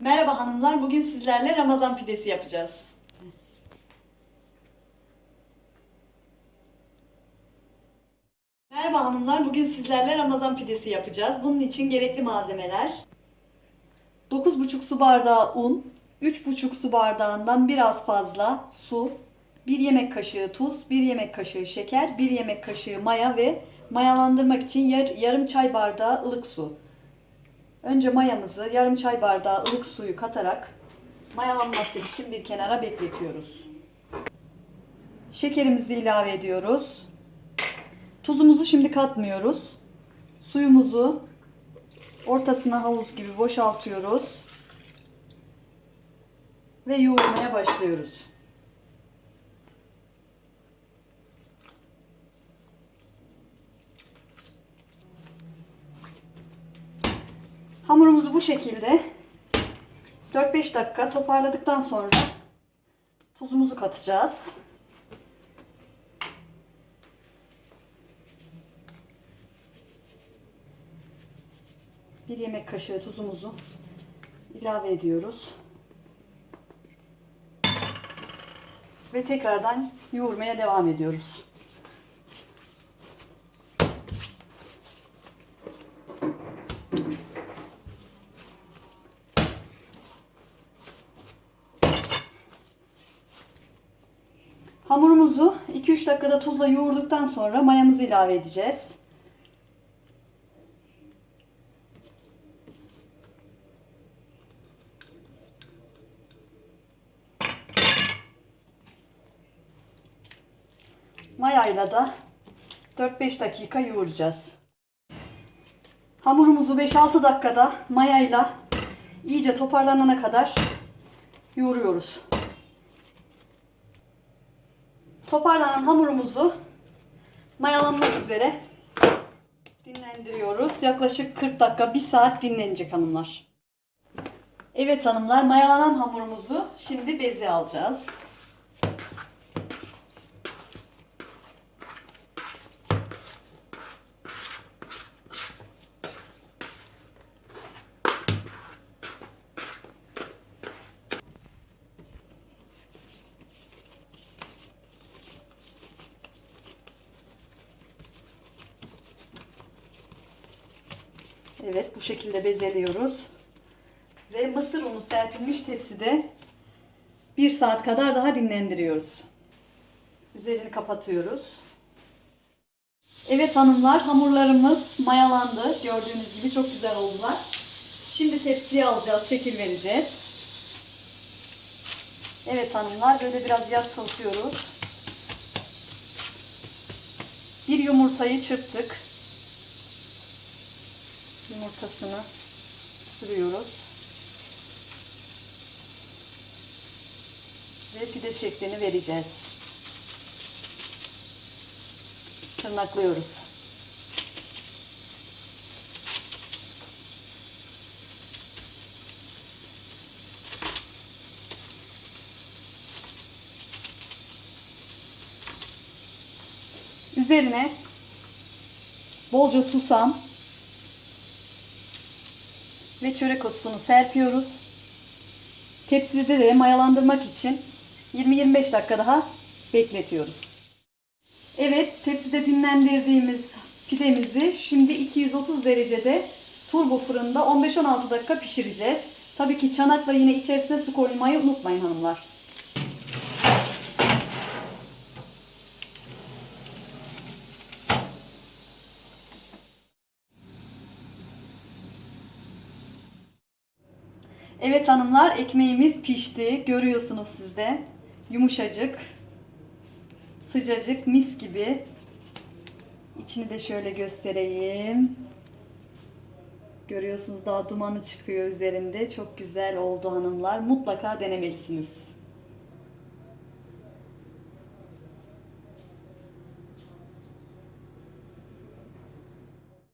Merhaba hanımlar, bugün sizlerle Ramazan pidesi yapacağız. Merhaba hanımlar, bugün sizlerle Ramazan pidesi yapacağız. Bunun için gerekli malzemeler 9,5 su bardağı un, 3,5 su bardağından biraz fazla su, 1 yemek kaşığı tuz, 1 yemek kaşığı şeker, 1 yemek kaşığı maya ve mayalandırmak için yar- yarım çay bardağı ılık su. Önce mayamızı yarım çay bardağı ılık suyu katarak mayalanması için bir kenara bekletiyoruz. Şekerimizi ilave ediyoruz. Tuzumuzu şimdi katmıyoruz. Suyumuzu ortasına havuz gibi boşaltıyoruz. Ve yoğurmaya başlıyoruz. Hamurumuzu bu şekilde 4-5 dakika toparladıktan sonra tuzumuzu katacağız. Bir yemek kaşığı tuzumuzu ilave ediyoruz. Ve tekrardan yoğurmaya devam ediyoruz. Hamurumuzu 2-3 dakikada tuzla yoğurduktan sonra mayamızı ilave edeceğiz. Mayayla da 4-5 dakika yoğuracağız. Hamurumuzu 5-6 dakikada mayayla iyice toparlanana kadar yoğuruyoruz. Toparlanan hamurumuzu mayalanmak üzere dinlendiriyoruz. Yaklaşık 40 dakika, 1 saat dinlenecek hanımlar. Evet hanımlar, mayalanan hamurumuzu şimdi beze alacağız. Evet bu şekilde bezeliyoruz. Ve mısır unu serpilmiş tepside 1 saat kadar daha dinlendiriyoruz. Üzerini kapatıyoruz. Evet hanımlar hamurlarımız mayalandı. Gördüğünüz gibi çok güzel oldular. Şimdi tepsiye alacağız, şekil vereceğiz. Evet hanımlar böyle biraz yassıltıyoruz. Bir yumurtayı çırptık yumurtasını sürüyoruz. Ve pide şeklini vereceğiz. Tırnaklıyoruz. Üzerine bolca susam, ve çörek otusunu serpiyoruz. Tepside de mayalandırmak için 20-25 dakika daha bekletiyoruz. Evet, tepside dinlendirdiğimiz pidemizi şimdi 230 derecede turbo fırında 15-16 dakika pişireceğiz. Tabii ki çanakla yine içerisine su koymayı unutmayın hanımlar. Evet hanımlar ekmeğimiz pişti. Görüyorsunuz siz de. Yumuşacık. Sıcacık mis gibi. İçini de şöyle göstereyim. Görüyorsunuz daha dumanı çıkıyor üzerinde. Çok güzel oldu hanımlar. Mutlaka denemelisiniz.